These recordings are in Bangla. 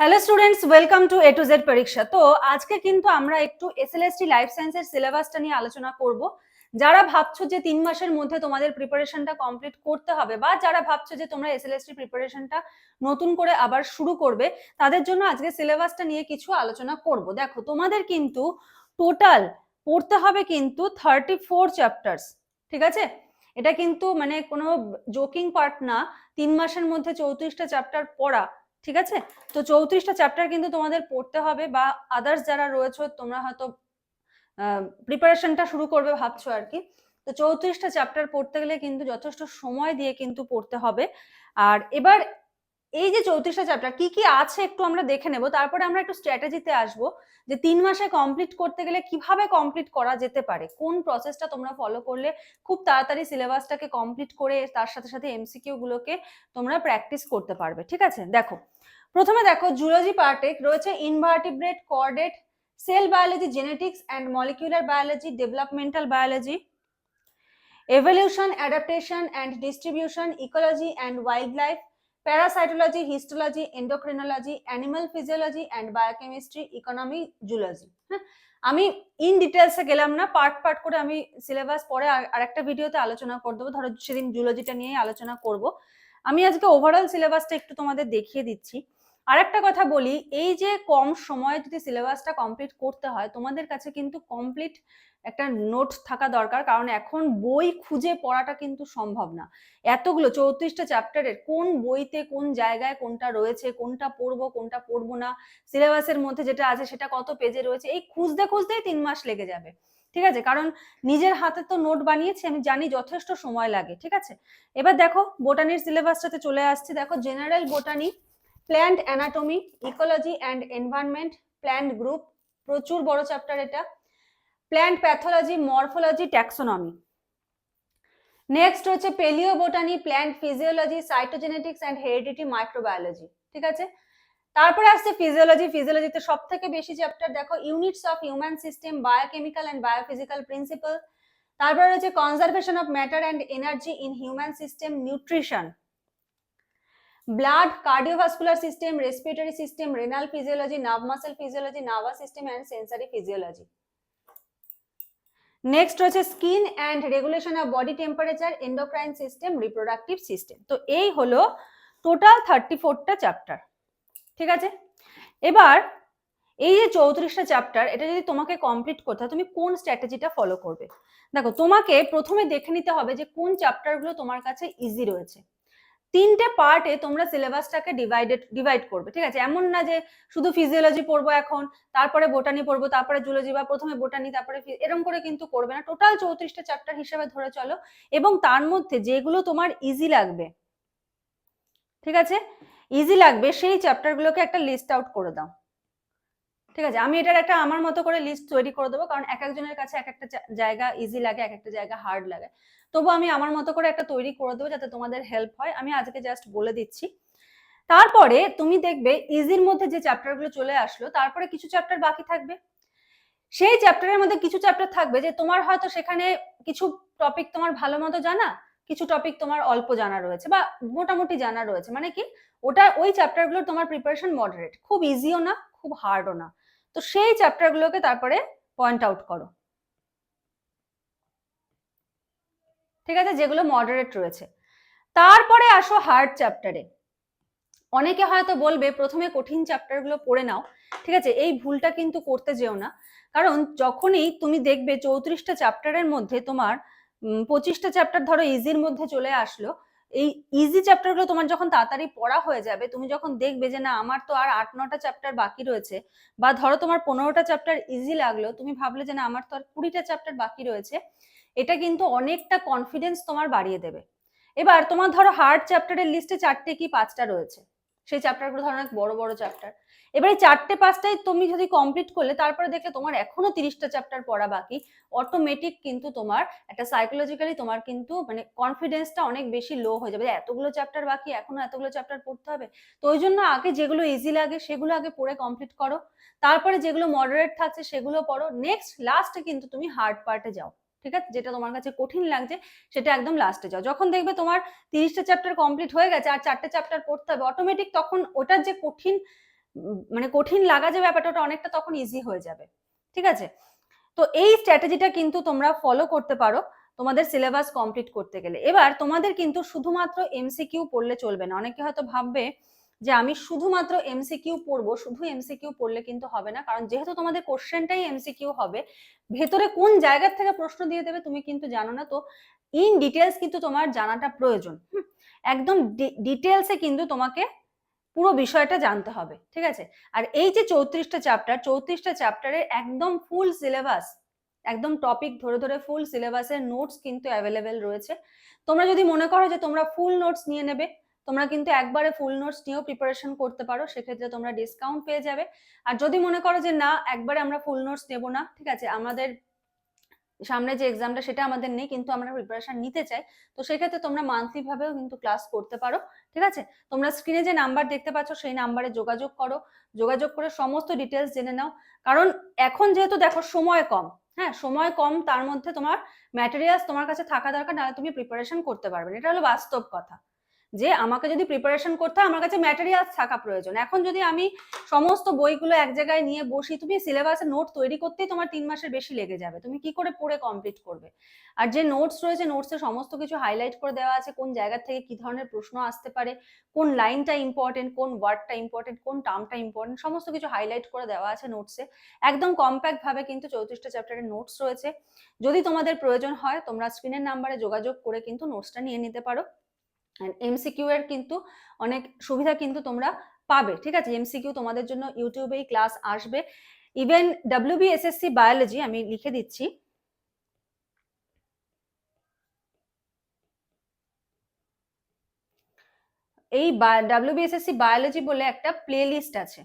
Hello students welcome to A to Z পরীক্ষা তো আজকে কিন্তু আমরা একটু এসএলএসটি লাইফ সায়েন্সের সিলেবাসটা নিয়ে আলোচনা করব। যারা ভাবছ যে তিন মাসের মধ্যে তোমাদের প্রিপারেশনটা কমপ্লিট করতে হবে বা যারা ভাবছ যে তোমরা এসএলএসটি প্রিপারেশনটা নতুন করে আবার শুরু করবে, তাদের জন্য আজকে সিলেবাসটা নিয়ে কিছু আলোচনা করব। দেখো, তোমাদের কিন্তু টোটাল পড়তে হবে কিন্তু থার্টি ফোর চ্যাপ্টার্স ঠিক আছে? এটা কিন্তু মানে কোনো জোকিং পার্ট না। তিন মাসের মধ্যে চৌত্রিশটা চ্যাপ্টার পড়া। ঠিক আছে? তো চৌত্রিশটা চ্যাপ্টার কিন্তু তোমাদের পড়তে হবে বা আদার্স যারা রয়েছে, তোমরা হয়তো প্রিপারেশনটা শুরু করবে ভাবছ আর কি। তো চৌত্রিশটা চ্যাপ্টার পড়তে গেলে কিন্তু যথেষ্ট সময় দিয়ে কিন্তু পড়তে হবে। আর এবার এই যে চৌত্রিশটা চ্যাপ্টার কি কি আছে একটু আমরা দেখে নেব। তারপরে আমরা একটু স্ট্র্যাটেজিতে আসব যে তিন মাসে কমপ্লিট করতে গেলে কীভাবে কমপ্লিট করা যেতে পারে? কোন প্রসেসটা তোমরা ফলো করলে খুব তাড়াতাড়ি সিলেবাসটাকে কমপ্লিট করে তার সাথে সাথে এমসিকিউ গুলোকে তোমরা প্র্যাকটিস করতে পারবে। ঠিক আছে? দেখো প্রথমে দেখো জুলজি পার্টে রয়েছে invertebrate chordate cell biology genetics and molecular biology developmental biology evolution adaptation and distribution ecology and wild life parasitology histology endocrinology animal physiology and biochemistry economy zoology হ্যাঁ আমি ইন ডিটেলসে গেলাম না পার্ট পার্ট করে আমি সিলেবাস পরে আর, আরেকটা ভিডিওতে আলোচনা করে দেবো। ধরো সেদিন জুলজিটা নিয়ে আলোচনা করব। আমি আজকে ওভারঅল সিলেবাসটা একটু তোমাদের দেখিয়ে দিচ্ছি। আর একটা কথা বলি, এই যে কম সময়ে যদি সিলেবাসটা কমপ্লিট করতে হয়, তোমাদের কাছে কিন্তু কমপ্লিট একটা নোট থাকা দরকার, কারণ এখন বই খুঁজে পড়াটা কিন্তু সম্ভব না। এতগুলো চৌত্রিশটা চ্যাপ্টারের কোন বইতে কোন জায়গায় কোনটা রয়েছে, কোনটা পড়ব কোনটা পড়ব না সিলেবাসের মধ্যে যেটা আছে সেটা কত পেজে রয়েছে, এই খুঁজতে খুঁজতেই তিন মাস লেগে যাবে। ঠিক আছে? কারণ নিজের হাতে তো নোট বানিয়েছি, আমি জানি যথেষ্ট সময় লাগে, ঠিক আছে? এবার দেখো বোটানির সিলেবাসটাতে চলে আসছে। দেখো general botany plant anatomy ecology and environment plant group প্রচুর বড় চ্যাপ্টার এটা। Plant pathology morphology taxonomy next হচ্ছে palaeo botany plant physiology cytogenetics and heredity microbiology ঠিক আছে? তারপরে আসছে ফিজিওলজি ফিজিওলজিতে সব থেকে বেশি চ্যাপ্টার দেখো units of human system biochemical and biophysical principal তারপরে রয়েছে conservation of matter and energy in human system nutrition blood cardiovascular system respiratory system renal physiology, nerve muscle physiology, nervous system and sensory physiology. Next হচ্ছে skin and regulation of body temperature endocrine system reproductive system তো এই হলো টোটাল থার্টি ফোরটা চ্যাপ্টার ঠিক আছে? এবার এই যে চৌত্রিশটা চ্যাপ্টার এটা যদি তোমাকে কমপ্লিট করতে হয়, তুমি কোন স্ট্র্যাটেজিটা ফলো করবে? দেখো, তোমাকে প্রথমে দেখে নিতে হবে যে কোন চ্যাপ্টারগুলো তোমার কাছে ইজি রয়েছে। তিনটে পার্টে তোমরা সিলেবাসটাকে ডিভাইডেড ডিভাইড করবে, ঠিক আছে? এমন না যে শুধু ফিজিওলজি পড়ব এখন, তারপরে বোটানি পড়ব, তারপরে জুলজি বা প্রথমে বোটানি তারপরে এরকম করে কিন্তু করবে না। টোটাল চৌত্রিশটা চ্যাপ্টার হিসেবে ধরে চলো। এবং তার মধ্যে যেগুলো তোমার ইজি লাগবে, ঠিক আছে? ইজি লাগবে, সেই চ্যাপ্টারগুলোকে একটা লিস্ট আউট করে দাও। ঠিক আছে, আমি এটার একটা আমার মতো করে লিস্ট তৈরি করে দেবো, কারণ এক একজনের কাছে এক একটা জায়গা ইজি লাগে, এক একটা জায়গা হার্ড লাগে। তবু আমি আমার মতো করে একটা তৈরি করে দেবো যাতে তোমাদের হেল্প হয়। আমি আজকে জাস্ট বলে দিচ্ছি। তারপরে তুমি দেখবে ইজির মধ্যে যে চ্যাপ্টারগুলো চলে আসলো, তারপরে কিছু চ্যাপ্টার বাকি থাকবে। সেই চ্যাপ্টারের মধ্যে কিছু চ্যাপ্টার থাকবে যে তোমার হয়তো সেখানে কিছু টপিক তোমার ভালো মতো জানা, কিছু টপিক তোমার অল্প জানা রয়েছে বা মোটামুটি জানা রয়েছে। মানে কি? ওটা ওই চ্যাপ্টারগুলো তোমার প্রিপারেশন মডারেট খুব ইজিও না, খুব হার্ডও না। তো সেই চ্যাপ্টারগুলোকে তারপরে পয়েন্ট আউট করো। ঠিক আছে? যেগুলো মডারেট রয়েছে। তারপরে আসো হার্ড চ্যাপ্টারে অনেকে হয়তো বলবে, প্রথমে কঠিন চ্যাপ্টারগুলো পড়ে নাও। ঠিক আছে? এই ভুলটা কিন্তু করতে যেও না। কারণ যখনই তুমি দেখবে চৌত্রিশটা চ্যাপ্টারের মধ্যে তোমার পঁচিশটা চ্যাপ্টার ধরো ইজির মধ্যে চলে আসলো এই ইজি চ্যাপ্টারগুলো তোমার যখন তাড়াতাড়ি পড়া হয়ে যাবে, তুমি যখন দেখবে যে না, আমার তো আর আট নটা চ্যাপ্টার বাকি রয়েছে, বা ধরো তোমার পনেরোটা চ্যাপ্টার ইজি লাগল, তুমি ভাবলে যে না, আমার তো আর কুড়িটা চ্যাপ্টার বাকি রয়েছে, এটা কিন্তু অনেকটা কনফিডেন্স তোমার বাড়িয়ে দেবে। এবার তোমার ধরো হার্ড চ্যাপ্টারের লিস্টে চারটে কি পাঁচটা রয়েছে? সেই চ্যাপ্টারগুলো ধরো অনেক বড় বড় চ্যাপ্টার এবার চারটে, পাঁচটাই তুমি যদি কমপ্লিট করলে, তারপরে দেখলে তোমার এখনও তিরিশটা চ্যাপ্টার পড়া বাকি। অটোমেটিক কিন্তু তোমার একটা সাইকোলজিক্যালি তোমার কিন্তু মানে কনফিডেন্সটা অনেক বেশি লো হয়ে যাবে। এতগুলো চ্যাপ্টার বাকি, এখনও এতগুলো চ্যাপ্টার পড়তে হবে। তো ওই জন্য আগে যেগুলো ইজি লাগে, সেগুলো আগে পড়ে কমপ্লিট করো। তারপরে যেগুলো মডারেট থাকছে, সেগুলো পড়ো। নেক্সট লাস্টে কিন্তু তুমি হার্ড পার্টে যাও। ঠিক আছে? যেটা তোমার কাছে কঠিন লাগছে, সেটা একদম লাস্টে যাও। যখন দেখবে তোমার তিরিশটা চ্যাপ্টার কমপ্লিট হয়ে গেছে আর চারটে চ্যাপ্টার পড়তে হবে অটোমেটিক তখন ওটার যে কঠিন মানে কঠিন লাগা যে ব্যাপারটা, ওটা অনেকটা তখন ইজি হয়ে যাবে। ঠিক আছে? তো এই স্ট্র্যাটেজিটা কিন্তু তোমরা ফলো করতে পারো তোমাদের সিলেবাস কমপ্লিট করতে গেলে। এবার তোমাদের কিন্তু শুধুমাত্র এমসিকিউ পড়লে চলবে না। অনেকে হয়তো ভাববে যে আমি শুধুমাত্র এমসিকিউ পড়ব, শুধু এমসিকিউ পড়লে কিন্তু হবে না। কারণ যেহেতু তোমাদের কোশ্চেনটাই এমসিকিউ হবে, ভেতরে কোন জায়গার থেকে প্রশ্ন দিয়ে দেবে তুমি কিন্তু জানো না। তো ইন ডিটেলস কিন্তু তোমার জানাটা প্রয়োজন। একদম ডিটেলসে কিন্তু তোমাকে পুরো বিষয়টা জানতে হবে, ঠিক আছে? আর এই যে চৌত্রিশটা চ্যাপ্টার চৌত্রিশটা চ্যাপ্টারের একদম ফুল সিলেবাস একদম টপিক ধরে ধরে ফুল সিলেবাসের নোটস কিন্তু অ্যাভেলেবেল রয়েছে। তোমরা যদি মনে করো যে তোমরা ফুল নোটস নিয়ে নেবে তোমরা কিন্তু একবারে ফুল নোটস নিয়েও প্রিপারেশন করতে পারো, সেক্ষেত্রে তোমরা ডিসকাউন্ট পেয়ে যাবে। আর যদি মনে করো যে না, একবারে আমরা ফুল নোটস নেব না, ঠিক আছে, আমাদের সামনে যে এক্সামটা সেটা আমাদের নেই, কিন্তু আমরা প্রিপারেশন নিতে চাই, তো সেক্ষেত্রে তোমরা মান্থলি ভাবেও কিন্তু ক্লাস করতে পারো, ঠিক আছে? তোমরা স্ক্রিনে যে নাম্বার দেখতে পাচ্ছ, সেই নাম্বারে যোগাযোগ করো, যোগাযোগ করে সমস্ত ডিটেলস জেনে নাও, কারণ এখন যেহেতু দেখো সময় কম হ্যাঁ সময় কম, তার মধ্যে তোমার ম্যাটেরিয়ালস তোমার কাছে থাকা দরকার, নাহলে তুমি প্রিপারেশন করতে পারবে এটা হলো বাস্তব কথা। যে আমাকে যদি প্রিপারেশন করতে হয়, আমার কাছে ম্যাটেরিয়ালস থাকা প্রয়োজন। এখন যদি আমি সমস্ত বইগুলো এক জায়গায় নিয়ে বসি, তুমি সিলেবাসের নোট তৈরি করতেই তোমার তিন মাসের বেশি লেগে যাবে। তুমি কি করে পড়ে কমপ্লিট করবে? আর যে নোটস রয়েছে নোটসে সমস্ত কিছু হাইলাইট করে দেওয়া আছে, কোন জায়গা থেকে কি ধরনের প্রশ্ন আসতে পারে, কোন লাইনটা ইম্পর্টেন্ট কোন ওয়ার্ডটা ইম্পর্টেন্ট কোন টার্মটা ইম্পর্টেন্ট সমস্ত কিছু হাইলাইট করে দেওয়া আছে নোটসে একদম কম্প্যাক্ট ভাবে কিন্তু চৌত্রিশটা চ্যাপ্টারের নোটস রয়েছে। যদি তোমাদের প্রয়োজন হয়, তোমরা স্ক্রিনের নাম্বারে যোগাযোগ করে কিন্তু নোটসটা নিয়ে নিতে পারো। এমসিকিউ এর কিন্তু অনেক সুবিধা কিন্তু তোমরা পাবে, ঠিক আছে? এমসিকিউ তোমাদের জন্য ইউটিউবেই ক্লাস আসবে। ইভেন ডাব্লিউবিএসএসসি বায়োলজি আমি লিখে দিচ্ছি। এই ডাব্লিউবিএসএসসি বায়োলজি বলে একটা প্লে লিস্ট আছে।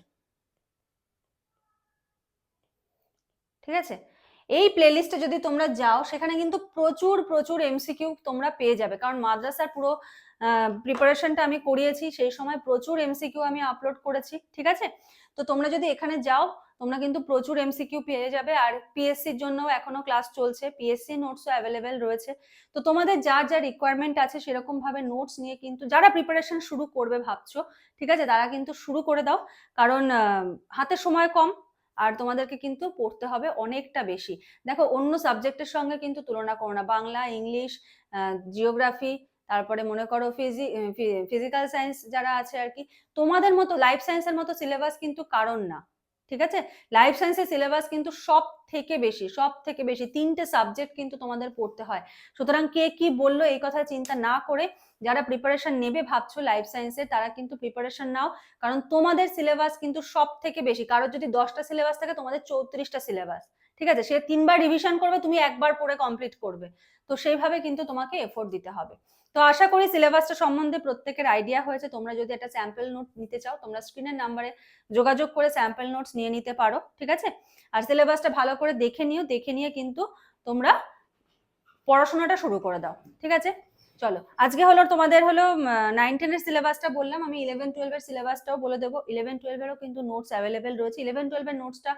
ঠিক আছে? এই প্লেলিস্টে যদি তোমরা যাও, সেখানে কিন্তু প্রচুর প্রচুর এমসিকিউ তোমরা পেয়ে যাবে। কারণ মাদ্রাসার পুরো প্রিপারেশনটা আমি করিয়েছি, সেই সময় প্রচুর এমসিকিউ আমি আপলোড করেছি, ঠিক আছে? তো তোমরা যদি এখানে যাও, তোমরা কিন্তু প্রচুর এমসিকিউ পেয়ে যাবে। আর পিএসসির জন্য এখনও ক্লাস চলছে। পিএসসি নোটসও অ্যাভেলেবেল রয়েছে। তো তোমাদের যা যা রিকোয়ারমেন্ট আছে সেরকম ভাবে নোটস নিয়ে কিন্তু, যারা প্রিপারেশন শুরু করবে ভাবছ, ঠিক আছে? তারা কিন্তু শুরু করে দাও। কারণ হাতে সময় কম আর তোমাদেরকে কিন্তু পড়তে হবে অনেকটা বেশি। দেখো, অন্য সাবজেক্টের সঙ্গে কিন্তু তুলনা করো না। বাংলা, ইংলিশ জিওগ্রাফি, তারপরে মনে করো ফিজি ফিজিক্যাল সায়েন্স যারা আছে আর কি, তোমাদের মতো, লাইফ সায়েন্সের মতো সিলেবাস কিন্তু কারণ না। ঠিক আছে? লাইফ সায়েন্সের সিলেবাস কিন্তু সব থেকে বেশি সব থেকে বেশি তিনটে সাবজেক্ট কিন্তু তোমাদের পড়তে হয়। সুতরাং কে কি বলল এই কথা চিন্তা না করে যারা প্রিপারেশন নেবে ভাবছ লাইফ সায়েন্সে তারা কিন্তু প্রিপারেশন নাও। কারণ তোমাদের সিলেবাস কিন্তু সব থেকে বেশি, কারোর যদি দশটা সিলেবাস থাকে, তোমাদের চৌত্রিশটা সিলেবাস ঠিক আছে? সে তিনবার রিভিশন করবে, তুমি একবার পড়ে কমপ্লিট করবে। তো সেইভাবে কিন্তু তোমাকে এফোর্ট দিতে হবে। তো আশা করি সিলেবাসটা সম্বন্ধে প্রত্যেকের আইডিয়া হয়েছে। তোমরা যদি একটা স্যাম্পল নোট নিতে চাও, তোমরা স্ক্রিনের নাম্বারে যোগাযোগ করে স্যাম্পল নোটস নিয়ে নিতে পারো, ঠিক আছে? আর সিলেবাসটা ভালো করে দেখে নিও, দেখে নিয়ে কিন্তু তোমরা পড়াশোনাটা শুরু করে দাও, ঠিক আছে? চলো, আজকে হলো তোমাদের হলো নাইন টেনের সিলেবাসটা বললাম, আমি ইলেভেন টুয়েলভের সিলেবাসটাও বলে দেবো। ইলেভেন টুয়েলভেরও কিন্তু নোটস অ্যাভেলেবেল রয়েছে। ইলেভেন টুয়েলভের নোটসটা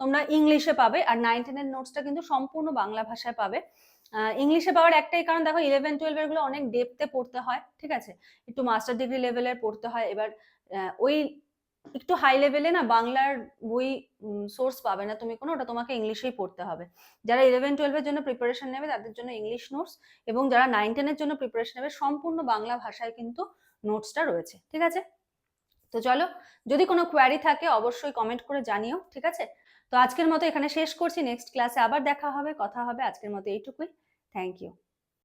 তোমরা ইংলিশে পাবে আর নাইন টেনের নোটসটা কিন্তু সম্পূর্ণ বাংলা ভাষায় পাবে। ইংলিশে পাওয়ার একটাই কারণ, দেখো ইলেভেন টুয়েলভেরগুলো অনেক ডেপতে পড়তে হয়, ঠিক আছে? একটু মাস্টার ডিগ্রি লেভেলের পড়তে হয়। এবার ওই একটু হাই লেভেলে না বাংলার বই সোর্স পাবে না তুমি কোনো, ওটা তোমাকে ইংলিশেই পড়তে হবে। যারা ইলেভেন টুয়েলভের জন্য প্রিপারেশন নেবে, তাদের জন্য ইংলিশ নোটস এবং যারা নাইন টেনের জন্য প্রিপারেশন নেবে, সম্পূর্ণ বাংলা ভাষায় কিন্তু নোটসটা রয়েছে, ঠিক আছে? তো চলো, যদি কোনো কোয়ারি থাকে, অবশ্যই কমেন্ট করে জানিও, ঠিক আছে? তো আজকের মতো এখানে শেষ করছি নেক্সট ক্লাসে আবার দেখা হবে, কথা হবে, আজকের মতো এইটুকুই। Thank you